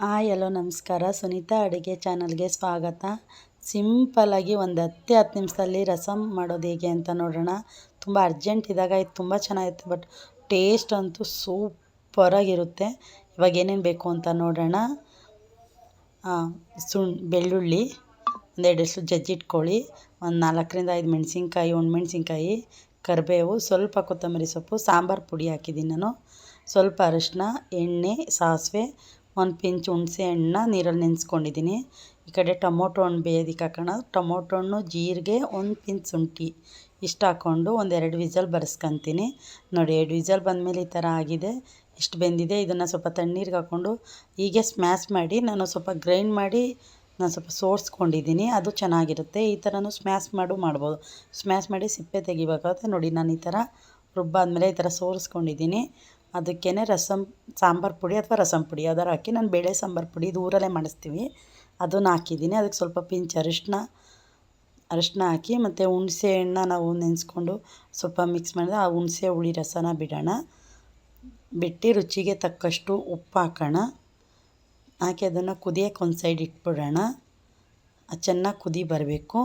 Hi ಎಲ್ಲೋ ನಮಸ್ಕಾರ. ಸುನೀತಾ ಅಡುಗೆ ಚಾನಲ್ಗೆ ಸ್ವಾಗತ. ಸಿಂಪಲ್ಲಾಗಿ ಒಂದು ಹತ್ತು ಹತ್ತು ನಿಮಿಷದಲ್ಲಿ ರಸಮ್ ಮಾಡೋದು ಹೇಗೆ ಅಂತ ನೋಡೋಣ. ತುಂಬ ಅರ್ಜೆಂಟ್ ಇದ್ದಾಗ ಇದು ತುಂಬ ಚೆನ್ನಾಗಿರುತ್ತೆ ಬಟ್ ಟೇಸ್ಟ್ ಅಂತೂ ಸೂಪರಾಗಿರುತ್ತೆ ಇವಾಗ ಏನೇನು ಬೇಕು ಅಂತ ನೋಡೋಣ. ಸುಣ್, ಬೆಳ್ಳುಳ್ಳಿ, ಒಂದೆರಡು ಹೆಸ್ರು ಜಜ್ಜಿಟ್ಕೊಳ್ಳಿ ಒಂದು ನಾಲ್ಕರಿಂದ ಐದು ಮೆಣಸಿನ್ಕಾಯಿ ಒಣಮೆಣ್ಸಿನ್ಕಾಯಿ ಕರಿಬೇವು, ಸ್ವಲ್ಪ ಕೊತ್ತಂಬರಿ ಸೊಪ್ಪು, ಸಾಂಬಾರು ಪುಡಿ ಹಾಕಿದ್ದೀನಿ ನಾನು. ಸ್ವಲ್ಪ ಅರಿಶಿನ, ಎಣ್ಣೆ, ಸಾಸಿವೆ ಒಂದು ಪಿಂಚ್ ಹುಣಸೆ ಹಣ್ಣನ್ನ ನೀರಲ್ಲಿ ನೆನೆಸ್ಕೊಂಡಿದ್ದೀನಿ. ಈ ಕಡೆ ಟೊಮೊಟೊ ಹಣ್ಣು ಬೇಯೋದಕ್ಕೆ ಹಾಕೋಣ. ಟೊಮೊಟೊ ಹಣ್ಣು ಜೀರಿಗೆ, ಒಂದು ಪಿಂಚ್ ಶುಂಠಿ ಇಷ್ಟು ಹಾಕ್ಕೊಂಡು ಒಂದೆರಡು ವಿಸಲ್ ಬರ್ಸ್ಕೊತೀನಿ. ನೋಡಿ, ಎರಡು ವಿಸಲ್ ಬಂದಮೇಲೆ ಈ ಥರ ಆಗಿದೆ. ಇಷ್ಟು ಬೆಂದಿದೆ. ಇದನ್ನು ಸ್ವಲ್ಪ ತಣ್ಣೀರಿಗೆ ಹಾಕ್ಕೊಂಡು ಹೀಗೆ ಸ್ಮ್ಯಾಶ್ ಮಾಡಿ ನಾನು ಸ್ವಲ್ಪ ಗ್ರೈಂಡ್ ಮಾಡಿ ನಾನು ಸ್ವಲ್ಪ ಸೋರಿಸ್ಕೊಂಡಿದ್ದೀನಿ. ಅದು ಚೆನ್ನಾಗಿರುತ್ತೆ. ಈ ಥರನೂ ಸ್ಮ್ಯಾಶ್ ಮಾಡು, ಮಾಡ್ಬೋದು. ಸ್ಮ್ಯಾಶ್ ಮಾಡಿ ಸಿಪ್ಪೆ ತೆಗಿಬೇಕಾಗುತ್ತೆ. ನೋಡಿ, ನಾನು ಈ ಥರ ರುಬ್ಬಾದ್ಮೇಲೆ ಈ ಥರ ಸೋರಿಸ್ಕೊಂಡಿದ್ದೀನಿ. ಅದಕ್ಕೇ ರಸಮ್ ಸಾಂಬಾರು ಪುಡಿ ಅಥವಾ ರಸಮ್ ಪುಡಿ. ಯಾವ್ದಾರು ಹಾಕಿ ನಾನು ಬೇಳೆ ಸಾಂಬಾರು ಪುಡಿ ಇದು ಊರಲ್ಲೇ ಮಾಡಿಸ್ತೀವಿ. ಅದನ್ನು ಹಾಕಿದ್ದೀನಿ. ಅದಕ್ಕೆ ಸ್ವಲ್ಪ ಪಿಂಚ್ ಅರಿಶಿನ ಅರಿಶಿನ ಹಾಕಿ ಮತ್ತು ಹುಣಸೆ ಹಣ್ಣ ನಾವು ನೆನೆಸ್ಕೊಂಡು ಸ್ವಲ್ಪ ಮಿಕ್ಸ್ ಮಾಡಿದ್ರೆ ಆ ಹುಣಸೆ ಹುಳಿ ರಸನ ಬಿಡೋಣ. ಬಿಟ್ಟು ರುಚಿಗೆ ತಕ್ಕಷ್ಟು ಉಪ್ಪು ಹಾಕೋಣ. ಹಾಕಿ ಅದನ್ನು ಕುದಿಯೋಕೆ ಒಂದು ಸೈಡ್ ಇಟ್ಬಿಡೋಣ. ಅದು ಚೆನ್ನಾಗಿ ಕುದಿ ಬರಬೇಕು.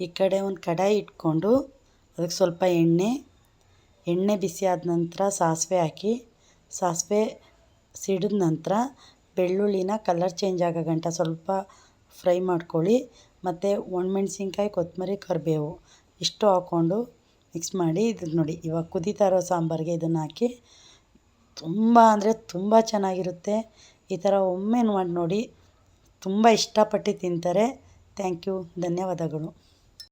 ಈ ಕಡೆ ಒಂದು ಕಡಾಯಿ ಇಟ್ಕೊಂಡು ಅದಕ್ಕೆ ಸ್ವಲ್ಪ ಎಣ್ಣೆ ಎಣ್ಣೆ ಬಿಸಿ ಆದ ನಂತರ ಸಾಸಿವೆ ಹಾಕಿ, ಸಾಸಿವೆ ಸಿಡಿದ ನಂತರ ಬೆಳ್ಳುಳ್ಳಿನ ಕಲರ್ ಚೇಂಜ್ ಆಗೋ ಗಂಟ ಸ್ವಲ್ಪ ಫ್ರೈ ಮಾಡ್ಕೊಳ್ಳಿ. ಮತ್ತು ಒಣಮೆಣ್ಸಿನ್ಕಾಯಿ ಕೊತ್ತಂಬರಿ ಕರಿಬೇವು ಇಷ್ಟು ಹಾಕ್ಕೊಂಡು ಮಿಕ್ಸ್ ಮಾಡಿ ಇದನ್ನು ನೋಡಿ. ಇವಾಗ ಕುದೀತಾ ಇರೋ ಸಾಂಬಾರಿಗೆ ಇದನ್ನು ಹಾಕಿ ತುಂಬ ಅಂದರೆ ತುಂಬ ಚೆನ್ನಾಗಿರುತ್ತೆ. ಈ ಥರ ಒಮ್ಮೆ ಮಾಡಿ ನೋಡಿ, ತುಂಬ ಇಷ್ಟಪಟ್ಟು ತಿಂತಾರೆ. ಥ್ಯಾಂಕ್ ಯು ಧನ್ಯವಾದಗಳು.